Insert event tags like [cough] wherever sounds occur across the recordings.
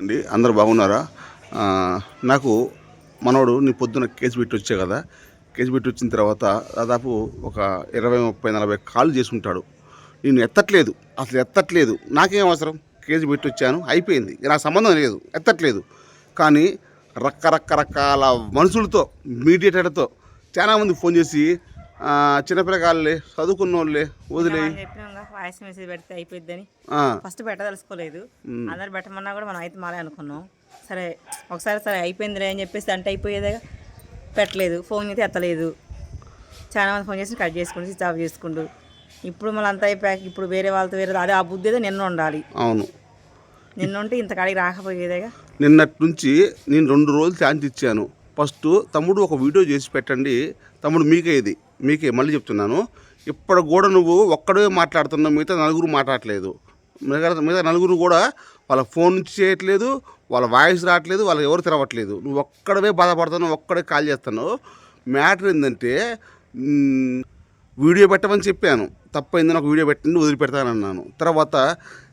అండి. అందరు బాగున్నారా? నాకు మనోడు నీ పొద్దున కేసు పెట్టి వచ్చే కదా. కేసు పెట్టి వచ్చిన తర్వాత దాదాపు ఒక ఇరవై ముప్పై నలభై కాల్ చేసుకుంటాడు. నేను ఎత్తట్లేదు. అసలు ఎత్తట్లేదు. నాకేం అవసరం? కేసు పెట్టి వచ్చాను. అయిపోయింది. నాకు సంబంధం లేదు. ఎత్తట్లేదు. కానీ రకరకరకాల మనుషులతో మీడియేటర్తో చాలామంది ఫోన్ చేసి ఆ, చిన్నపిల్లగాళ్ళే చదువుకున్న వాళ్ళే చెప్పినాం వాయిస్ మెసేజ్ పెడితే అయిపోద్దని ఆ, ఫస్ట్ పెట్టదలుచుకోలేదు. అందరు పెట్టమన్నా కూడా మనం అయితే మాలే అనుకున్నాం. సరే ఒకసారి సరే అయిపోయిందిలే అని చెప్పేసి అంటే అయిపోయేదేగా పెట్టలేదు. ఫోన్ అయితే ఎత్తలేదు. చాలా మంది ఫోన్ చేసి కట్ చేసుకుంటూ స్విచ్ ఆఫ్ చేసుకుంటూ ఇప్పుడు మళ్ళీ అంతా అయిపోయాక ఇప్పుడు వేరే వాళ్ళతో వేరే అదే ఆ బుద్ధి ఏదో నిన్న ఉండాలి. అవును. నిన్న ఉంటే ఇంత కాడికి రాకపోయేదేగా? నిన్నటి నుంచి నేను రెండు రోజులు ఛాన్స్ ఇచ్చాను. ఫస్ట్ తమ్ముడు ఒక వీడియో చేసి పెట్టండి. తమ్ముడు మీకే ఇది. మీకే మళ్ళీ చెప్తున్నాను. ఇప్పుడు కూడా నువ్వు ఒక్కడే మాట్లాడుతున్నావు మిగతా నలుగురు మాట్లాడట్లేదు. మిగతా మిగతా నలుగురు కూడా వాళ్ళ ఫోన్ నుంచి చేయట్లేదు వాళ్ళ వాయిస్ రావట్లేదు వాళ్ళకి ఎవరు తెరవట్లేదు. నువ్వు ఒక్కడవే బాధపడుతున్నావు ఒక్కడే కాల్ చేస్తున్నావు. మ్యాటర్ ఏంటంటే వీడియో పెట్టమని చెప్పాను. తప్పైంది నాకు వీడియో పెట్టండి వదిలిపెడతానన్నాను. తర్వాత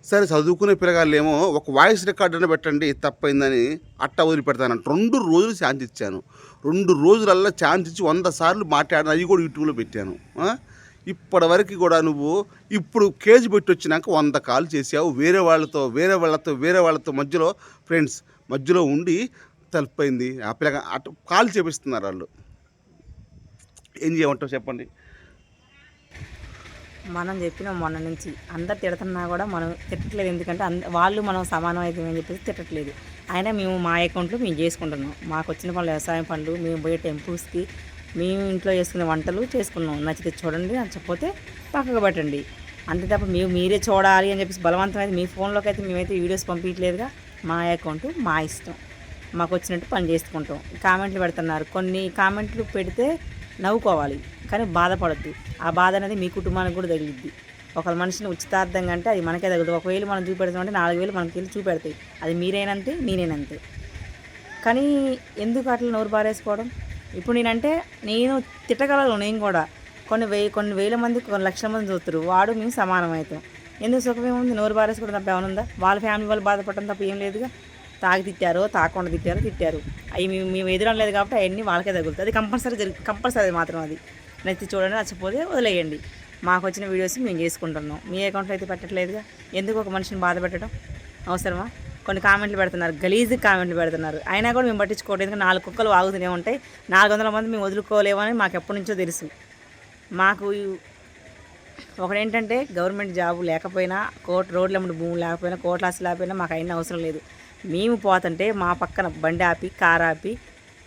సరే చదువుకునే పిల్లగాళ్ళేమో ఒక వాయిస్ రికార్డర్ని అయినా పెట్టండి తప్పైందని అట్ట వదిలిపెడతానంట. రెండు రోజులు ఛాన్స్ ఇచ్చాను. రెండు రోజులల్లా ఛాన్స్ ఇచ్చి వంద సార్లు మాట్లాడిన అవి కూడా యూట్యూబ్లో పెట్టాను. ఇప్పటివరకు ఇప్పటి వరకు కూడా నువ్వు ఇప్పుడు కేజీ పెట్టి వచ్చినాక వంద కాల్ చేసావు వేరే వాళ్ళతో వేరే వాళ్ళతో వేరే వాళ్ళతో మధ్యలో ఫ్రెండ్స్ మధ్యలో ఉండి తలుపైంది. ఆ పిల్లగా అటు కాల్ చేపిస్తున్నారు వాళ్ళు. ఏం చేయమంటావు చెప్పండి? మనం చెప్పిన మొన్న నుంచి. అందరు తిడుతున్నా కూడా మనం తిట్టట్లేదు. ఎందుకంటే అంద వాళ్ళు మనం సమానం అవుతామని చెప్పేసి తిట్టట్లేదు. అయినా మేము మా అకౌంట్లో మేము చేసుకుంటున్నాం. మాకు వచ్చిన పనులు వ్యవసాయం పనులు మేము పోయే టెంపుల్స్కి మేము ఇంట్లో చేసుకునే వంటలు చేసుకున్నాం. నచ్చితే చూడండి నచ్చకపోతే పక్కకు పెట్టండి. అంతే తప్ప మేము మీరే చూడాలి అని చెప్పేసి బలవంతమైతే మీ ఫోన్లోకి అయితే మేమైతే వీడియోస్ పంపించలేదుగా మా అకౌంట్ మా ఇష్టం. మాకు వచ్చినట్టు పని చేసుకుంటాం. కామెంట్లు పెడుతున్నారు. కొన్ని కామెంట్లు పెడితే నవ్వుకోవాలి. కానీ బాధపడద్దు. ఆ బాధ అనేది మీ కుటుంబానికి కూడా తగిలిద్ది. ఒక మనిషిని ఉచితార్థంగా అంటే అది మనకే తగులుతుంది. ఒకవేళ మనం చూపెడతామంటే నాలుగు వేలు మనకి వెళ్ళి చూపెడతాయి. అది మీరేనంతే నేనేనంతే. కానీ ఎందుకు అట్లా నోరు బారేసుకోవడం ఇప్పుడు నేనంటే నేను తిట్టగలను నేను కూడా. కొన్ని వే కొన్ని వేల మంది కొన్ని లక్షల మంది చూస్తారు వాడు మేము సమానం అవుతాం ఎందుకు సుఖమేముంది? నోరు పారేసుకోవడం తప్ప ఏమైనా ఉందా వాళ్ళ ఫ్యామిలీ వాళ్ళు బాధపడటం తప్ప ఏం లేదుగా. తాగి తిట్టారో తాకుండా తిట్టారో తిట్టారు. అవి మేము మేము ఎదురం లేదు కాబట్టి అవన్నీ వాళ్ళకే తగులుతుంది అది కంపల్సరీ జరుగు కంపల్సరీ అది మాత్రం అది. నచ్చి చూడండి నచ్చపోతే వదిలేయండి. మాకు వచ్చిన వీడియోస్ మేము చేసుకుంటున్నాం. మీ అకౌంట్లో అయితే పెట్టట్లేదుగా? ఎందుకు ఒక మనిషిని బాధ పెట్టడం? అవసరమా? కొన్ని కామెంట్లు పెడుతున్నారు గలీజ్ కామెంట్లు పెడుతున్నారు. అయినా కూడా మేము పట్టించుకోవడం ఎందుకంటే నాలుగు కుక్కలు వాగుతూనే ఉంటాయి. నాలుగు వందల మంది మేము వదులుకోలేమని మాకు ఎప్పటి నుంచో తెలుసు. మాకు ఒకటేంటంటే గవర్నమెంట్ జాబ్ లేకపోయినా కోర్టు రోడ్ల ముందు భూమి లేకపోయినా లాస్ లేకపోయినా మాకు అయిన అవసరం లేదు. మేము పోతుంటే మా పక్కన బండి ఆపి కారు ఆపి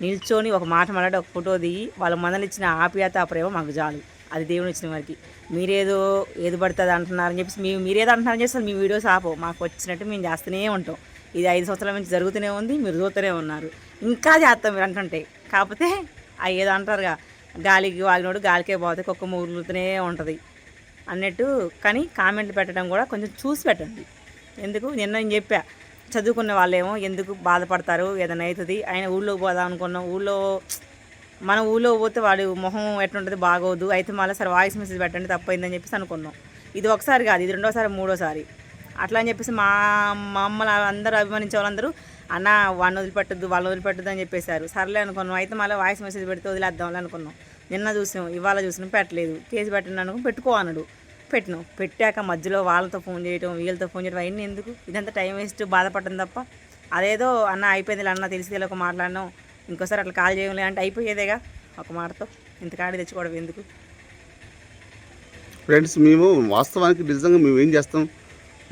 నిల్చొని ఒక మాట మాట్లాడి ఒక ఫోటో దిగి వాళ్ళ మనల్ని ఇచ్చిన ఆప్యాయత ప్రేమ మాకు చాలు. అది దేవుని ఇచ్చిన వారికి. మీరేదో ఏది పడుతుంది అంటున్నారని చెప్పేసి మేము మీరేదో అంటున్నారని చెప్పేసి మీ వీడియోస్ ఆపో. మాకు వచ్చినట్టు మేము చేస్తూనే ఉంటాం. ఇది ఐదు సంవత్సరాల నుంచి జరుగుతూనే ఉంది మీరు చూస్తూనే ఉన్నారు. ఇంకా చేస్తాం మీరు అంటుంటే. కాకపోతే ఆ ఏదో అంటారుగా గాలికి వాగినోడు గాలికే పోతే కుక్క మూలుతూనే ఉంటుంది. అన్నట్టు కానీ కామెంట్లు పెట్టడం కూడా కొంచెం చూసి పెట్టండి. ఎందుకు? నిన్న నేను చెప్పా చదువుకున్న వాళ్ళేమో ఎందుకు బాధపడతారు? ఏదైనా అవుతుంది? ఆయన ఊళ్ళో పోదాం అనుకున్నాం. ఊళ్ళో మన ఊళ్ళో పోతే వాడు మొహం ఎట్లుంటుంది? బాగోదు. అయితే మళ్ళీ సరే వాయిస్ మెసేజ్ పెట్టండి తప్పైందని చెప్పేసి అనుకున్నాం. ఇది ఒకసారి కాదు ఇది రెండోసారి మూడోసారి. అట్లా అని చెప్పేసి మా మమ్మల్ని అందరూ అభిమానించే వాళ్ళందరూ అన్న వాడిని వదిలిపెట్టద్దు వాళ్ళని వదిలిపెట్టద్దు అని చెప్పేశారు. సర్లే అనుకున్నాం. అయితే మళ్ళీ వాయిస్ మెసేజ్ పెడితే వదిలేద్దాం అనుకున్నాం. నిన్న చూసాం ఇవాళ చూసినాం పెట్టలేదు. కేసు పెట్టండి అనుకో పెట్టుకో అన్నాడు. పెట్టినాం పెట్టాక మధ్యలో వాళ్ళతో ఫోన్ చేయటం వీళ్ళతో ఫోన్ చేయడం అవన్నీ ఎందుకు? ఇదంతా టైం వేస్ట్ బాధపడడం తప్ప. అదేదో అన్న అయిపోయింది అన్న తెలిసి తెలియక మాట్లాడినాం ఇంకోసారి అట్లా కాల్ చేయలే అంటే అయిపోయేదేగా ఒక మాటతో. ఇంత కాడి తెచ్చుకోవడం ఎందుకు? ఫ్రెండ్స్ మేము వాస్తవానికి నిజంగా మేము ఏం చేస్తాం?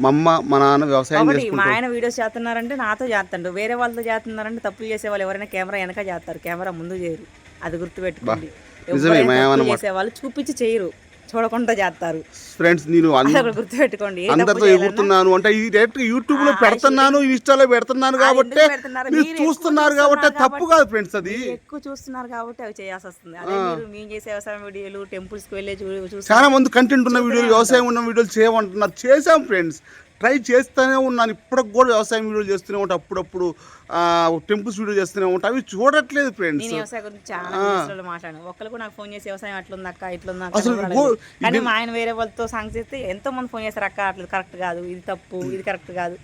మా అమ్మ మా నాన్న వ్యవసాయం మా ఆయన వీడియోస్ చేస్తున్నారంటే నాతో చేస్తాడు. వేరే వాళ్ళతో చేస్తున్నారంటే తప్పులు చేసే వాళ్ళు ఎవరైనా కెమెరా వెనక చేస్తారు. కెమెరా ముందు చేయరు. అది గుర్తుపెట్టుకోండి. నిజమే, ఎవరైనా మా తప్పులు ఏమన్నమాట. చేసే వాళ్ళు చూపించి చేయరు. చూడకుండా చేస్తారు. ఫ్రెండ్స్ నేను గుర్తుపెట్టుకోండి. అందరితో ఎగురుతున్నాను అంటే ఈ డైరెక్ట్ యూట్యూబ్లో పెడుతున్నాను ఇన్స్టాలో పెడుతున్నాను కాబట్టి? మీరు చూస్తున్నారు కాబట్టి తప్పు కాదు ఫ్రెండ్స్ అది. ఎక్కువ చూస్తున్నారు కాబట్టి అవి చేయాల్సి వస్తుంది. అదే మీరు మేము చేసే వ్యవసాయం వీడియోలు టెంపుల్స్కి వెళ్ళే చూ చూసి చాలా మంది కంటెంట్ ఉన్న వీడియోలు వ్యవసాయం ఉన్న వీడియోలు చేయమంటున్నారు. చేసాం ఫ్రెండ్స్ ట్రై చేస్తూనే ఉన్నాను. ఇప్పటికి కూడా వ్యవసాయం వీడియోలు చేస్తూనే ఉంటాను అప్పుడప్పుడు టెంపుల్స్ వీడియో చేస్తూనే ఉంటాను అవి చూడట్లేదు ఫ్రెండ్స్ కూడా నాకు ఫోన్ చేసి వ్యవసాయం అట్లుంది అక్క ఇట్లుంది అసలు. కానీ మా ఆయన వేరే వాళ్ళతో సాంగ్ చేస్తే ఎంతో మంది ఫోన్ చేస్తారు అక్క అట్లా కరెక్ట్ కాదు. ఇది తప్పు ఇది కరెక్ట్ కాదు.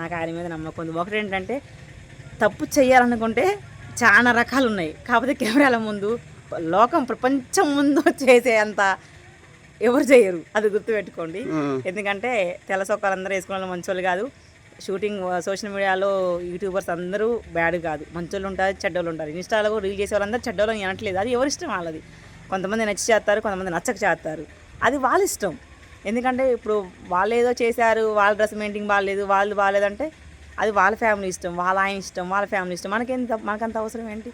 నాకు ఆయన మీద నమ్మకం ఉంది. ఒకటి ఏంటంటే తప్పు చేయాలనుకుంటే చాలా రకాలు ఉన్నాయి కాకపోతే కెమెరాల ముందు లోకం ప్రపంచం ముందు [laughs] చేసే అంత ఎవరు చేయరు. అది గుర్తుపెట్టుకోండి. ఎందుకంటే తెల్ల సొక్కాలు అందరూ వేసుకునే వాళ్ళు మంచోళ్ళు కాదు. షూటింగ్ సోషల్ మీడియాలో యూట్యూబర్స్ అందరూ బ్యాడ్ కాదు. మంచోళ్ళు ఉంటారు చెడ్డోళ్ళు ఉంటారు. ఇన్స్టాలో రీల్ చేసే వాళ్ళందరూ చెడ్డోళ్ళు అని అనట్లేదు. అది ఎవరి ఇష్టం? వాళ్ళది. కొంతమంది నచ్చి చేస్తారు కొంతమంది నచ్చక చేస్తారు. అది వాళ్ళ ఇష్టం. ఎందుకంటే ఇప్పుడు వాళ్ళు ఏదో చేశారు వాళ్ళ డ్రెస్ మెయింటింగ్ బాగాలేదు వాళ్ళు బాగాలేదంటే అది వాళ్ళ ఫ్యామిలీ ఇష్టం వాళ్ళ ఆయన ఇష్టం వాళ్ళ ఫ్యామిలీ ఇష్టం. మనకేంత మనకంత అవసరం ఏంటి?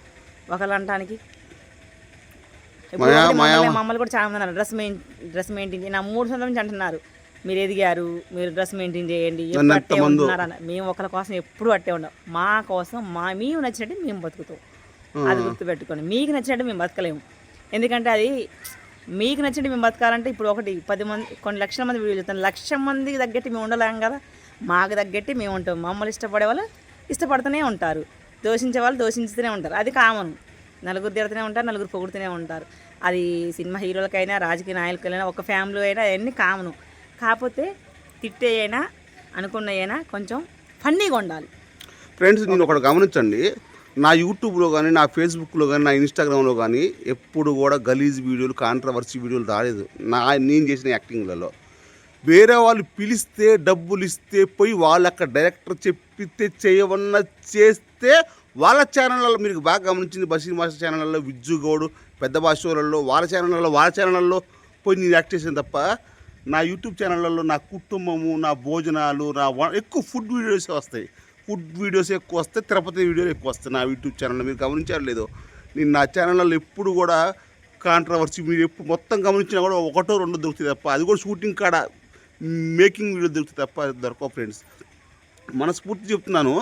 ఒకళ్ళు అనటానికి ఇప్పుడు మాయా- ఒకటి మాయా- మమ్మల్ని కూడా చాలా మంది అన్నారు డ్రెస్ మెయిన్ డ్రెస్ మెయింటైన్ చేయండి నా మూడు సంవత్సరాల నుంచి అంటున్నారు మీరు ఎదిగారు మీరు డ్రెస్ మెయింటైన్ చేయండి అట్టే మేము ఒకరి కోసం ఎప్పుడు అట్టే ఉండం. మా కోసం మా మేము నచ్చినట్టు మేము బతుకుతాం. అది గుర్తుపెట్టుకోండి. మీకు నచ్చినట్టు మేము బతకలేము. ఎందుకంటే అది మీకు నచ్చినట్టు మేము బతకాలంటే ఇప్పుడు ఒకటి పది మంది కొన్ని లక్షల మంది వీడియో చూస్తాం. లక్ష మందికి తగ్గట్టు మేము ఉండలేం కదా. మాకు తగ్గట్టు మేము ఉంటాం. మమ్మల్ని ఇష్టపడే వాళ్ళు ఇష్టపడుతూనే ఉంటారు. దోషించే వాళ్ళు దోషించుతూనే ఉంటారు. అది కామన్. నలుగురు తిడుతూనే ఉంటారు నలుగురు పొగుడుతూనే ఉంటారు. అది సినిమా హీరోలకైనా రాజకీయ నాయకులకైనా ఒక ఫ్యామిలీ అయినా అవన్నీ కామను. కాకపోతే తిట్టే అయినా అనుకున్న అయినా కొంచెం ఫన్నీగా ఉండాలి. ఫ్రెండ్స్ నేను ఒకటి గమనించండి. నా యూట్యూబ్లో కానీ నా ఫేస్బుక్లో కానీ నా ఇన్స్టాగ్రామ్లో కానీ ఎప్పుడు కూడా గలీజ్ వీడియోలు కాంట్రవర్సీ వీడియోలు రాలేదు. నా నేను చేసిన యాక్టింగ్లలో. వేరే వాళ్ళు పిలిస్తే డబ్బులు ఇస్తే పోయి వాళ్ళు అక్కడ డైరెక్టర్ చెప్పితే చేయవన్న చేస్తే వాళ్ళ ఛానళ్ళలో మీరు బాగా గమనించింది బషీర్ మాస్టర్ ఛానళ్ళలో విజ్జు గౌడు పెద్ద భాషలలో వాళ్ళ ఛానళ్ళలో వాళ్ళ ఛానళ్ళలో పోయి నేను యాక్ట్ చేసాను తప్ప నా యూట్యూబ్ ఛానళ్ళలో నా కుటుంబము నా భోజనాలు నా ఎక్కువ ఫుడ్ వీడియోస్ వస్తాయి. ఫుడ్ వీడియోస్ ఎక్కువ వస్తాయి తిరుపతి వీడియోలు ఎక్కువ వస్తాయి నా యూట్యూబ్ ఛానల్లో మీరు గమనించారు లేదో? నేను నా ఛానల్లో ఎప్పుడు కూడా కాంట్రవర్సీ మీరు ఎప్పుడు మొత్తం గమనించినా కూడా ఒకటో రెండో దొరుకుతాయి తప్ప అది కూడా షూటింగ్ కాడ మేకింగ్ వీడియో దొరుకుతాయి తప్ప అది దొరకవు ఫ్రెండ్స్ మనస్ఫూర్తి చెప్తున్నాను.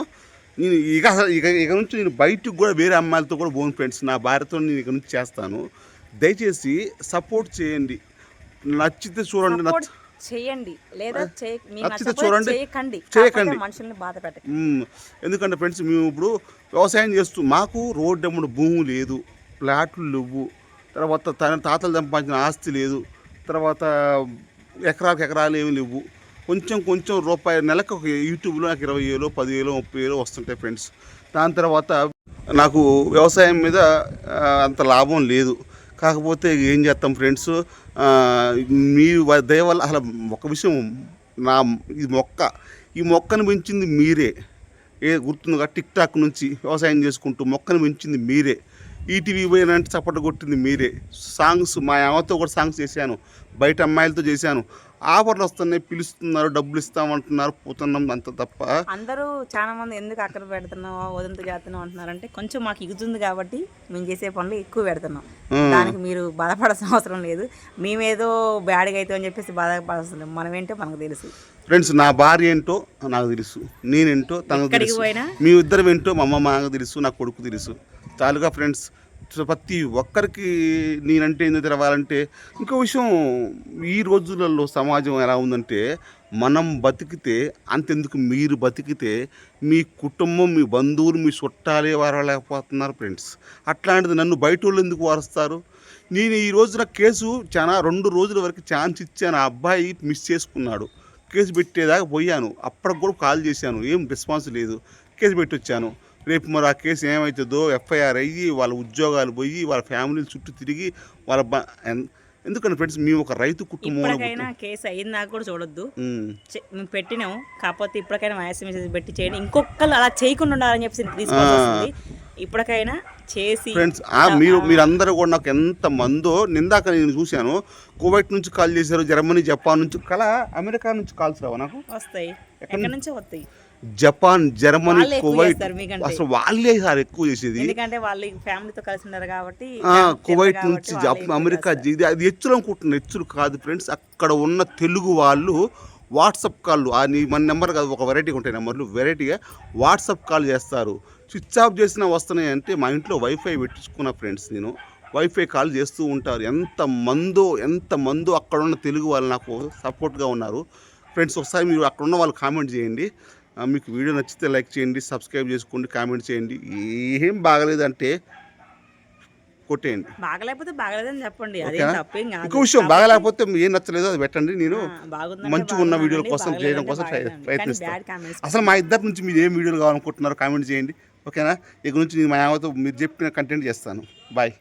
నేను ఇక ఇక ఇక నుంచి నేను బయటకు కూడా వేరే అమ్మాయిలతో కూడా పోను ఫ్రెండ్స్ నా భార్యతో నేను ఇక నుంచి చేస్తాను. దయచేసి సపోర్ట్ చేయండి. నచ్చితే చూడండి నచ్చ చేయండి. లేదా నచ్చితే చూడండి. చేయకండి. మనుషుల్ని బాధ. ఎందుకంటే ఫ్రెండ్స్ మేము ఇప్పుడు వ్యవసాయం చేస్తూ మాకు రోడ్డు అమ్ముడు భూమి లేదు ప్లాట్లు లేవు. తర్వాత తన తాతలు సంపాదించిన ఆస్తి లేదు తర్వాత ఎకరాలకు ఎకరాలు ఏమి లేవు. కొంచెం కొంచెం రూపాయి నెలకు ఒక యూట్యూబ్లో నాకు ఇరవై వేలు పదివేలు ముప్పై వేలు వస్తుంటాయి ఫ్రెండ్స్ దాని తర్వాత నాకు వ్యవసాయం మీద అంత లాభం లేదు. కాకపోతే ఏం చేస్తాం ఫ్రెండ్స్ మీ వ- దయ వల్ల అసలు ఒక విషయం నా ఈ మొక్క ఈ మొక్కను పెంచింది మీరే. ఏ గుర్తుందిగా టిక్ టాక్ నుంచి వ్యవసాయం చేసుకుంటూ మొక్కను పెంచింది మీరే. ఈటీవీ పోయినంటే చప్పట కొట్టింది మీరే. సాంగ్స్ మా అమ్మతో కూడా సాంగ్స్ చేశాను. బయట అమ్మాయిలతో చేశాను. ఆఫర్లు వస్తున్నాయి పిలుస్తున్నారు డబ్బులు ఇస్తామంటున్నారు పోతున్నాం అంత తప్ప. అందరూ చాలా మంది ఎందుకు అక్కడ పెడుతున్నావు వదంతు చేస్తున్నావు అంటున్నారంటే కొంచెం మాకు ఇగుతుంది కాబట్టి మేము చేసే పనులు ఎక్కువ పెడుతున్నాం. దానికి మీరు బాధపడాల్సిన అవసరం లేదు. మేమేదో బ్యాడ్గా అయితే అని చెప్పేసి బాధపడాల్సిన లేదు. మనం ఏంటో మనకు తెలుసు. ఫ్రెండ్స్ నా భార్య ఏంటో నాకు తెలుసు. నేనేంటో తనకు తెలుసు. పోయినా? మీ ఇద్దరు ఏంటో మా అమ్మ మాకు తెలుసు నా కొడుకు తెలుసు. చాలుగా ఫ్రెండ్స్ సో ప్రతి ఒక్కరికి నేనంటే ఎందుకు తెలవాలంటే ఇంకో విషయం ఈ రోజులలో సమాజం ఎలా ఉందంటే మనం బతికితే అంతెందుకు మీరు బతికితే మీ కుటుంబం మీ బంధువులు మీ చుట్టాలే వారలేకపోతున్నారు ఫ్రెండ్స్. అట్లాంటిది నన్ను బయట వాళ్ళు ఎందుకు వారుస్తారు? నేను ఈ రోజున కేసు చాలా రెండు రోజుల వరకు ఛాన్స్ ఇచ్చాను. ఆ అబ్బాయి మిస్ చేసుకున్నాడు. కేసు పెట్టేదాకా పోయాను. అప్పటికి కూడా కాల్ చేశాను. ఏం రెస్పాన్స్ లేదు. కేసు పెట్టి వచ్చాను రేపు మరి ఆ కేసు ఏమవుతుందో ఎఫ్ఐఆర్ అయ్యి వాళ్ళ ఉద్యోగాలు పోయి వాళ్ళ ఫ్యామిలీలు చుట్టూ తిరిగి వాళ్ళ ఎందుకంటే ఫ్రెండ్స్ మేము ఒక రైతు ఇప్పటికైనా కేసు అయిందా కూడా చూడొద్దు. మేము పెట్టినాం. కాకపోతే ఇప్పటికైనా వాయిస్ మెసేజ్ పెట్టి చేయండి. ఇంకొకళ్ళు అలా చేయకుండా ఉండాలని చెప్పేసి వస్తుంది. ఇప్పటికైనా చేసి ఫ్రెండ్స్ మీరు మీరందరూ కూడా నాకు ఎంత మందో నిందాక నేను చూశాను. కువైట్ నుంచి కాల్ చేశారు జర్మనీ జపాన్ నుంచి కల అమెరికా నుంచి కాల్స్ రావా నాకు? వస్తాయి. ఎక్కడి నుంచో వస్తాయి. Japan Germany Kuwait. అసలు వాళ్ళే సార్ ఎక్కువ చేసేది. ఎందుకంటే వాళ్ళు ఫ్యామిలీతో కలిసి ఉన్నారు కాబట్టి కువైట్ నుంచి అమెరికా. ఇది అది హెచ్చులు అనుకుంటున్నాను హెచ్చులు కాదు ఫ్రెండ్స్ అక్కడ ఉన్న తెలుగు వాళ్ళు వాట్సాప్ కాళ్ళు నీ మన నెంబర్ కాదు ఒక వెరైటీగా ఉంటాయి నెంబర్లు. వెరైటీగా వాట్సాప్ కాల్ చేస్తారు. స్విచ్ ఆఫ్ చేసినా వస్తున్నాయి అంటే మా ఇంట్లో వైఫై పెట్టించుకున్న ఫ్రెండ్స్ నేను. వైఫై కాల్ చేస్తూ ఉంటారు. ఎంత మందో ఎంత మందో అక్కడ ఉన్న తెలుగు వాళ్ళు నాకు సపోర్ట్గా ఉన్నారు. ఫ్రెండ్స్ ఒకసారి మీరు అక్కడ ఉన్న వాళ్ళు కామెంట్ చేయండి. మీకు వీడియో నచ్చితే లైక్ చేయండి సబ్స్క్రైబ్ చేసుకోండి కామెంట్ చేయండి. ఏం బాగలేదంటే కొట్టేయండి. బాగలేకపోతే బాగలేదని చెప్పండి. ఇంకో విషయం బాగాలేకపోతే ఏం నచ్చలేదో అది పెట్టండి నేను. మంచిగా ఉన్న వీడియోల కోసం చేయడం కోసం ప్రయత్నిస్తాను అసలు మా ఇద్దరి నుంచి మీరు ఏం వీడియోలు కావాలనుకుంటున్నారో కామెంట్ చేయండి. ఓకేనా? ఇక నుంచి నేను మా యావతో మీరు చెప్పిన కంటెంట్ చేస్తాను. బాయ్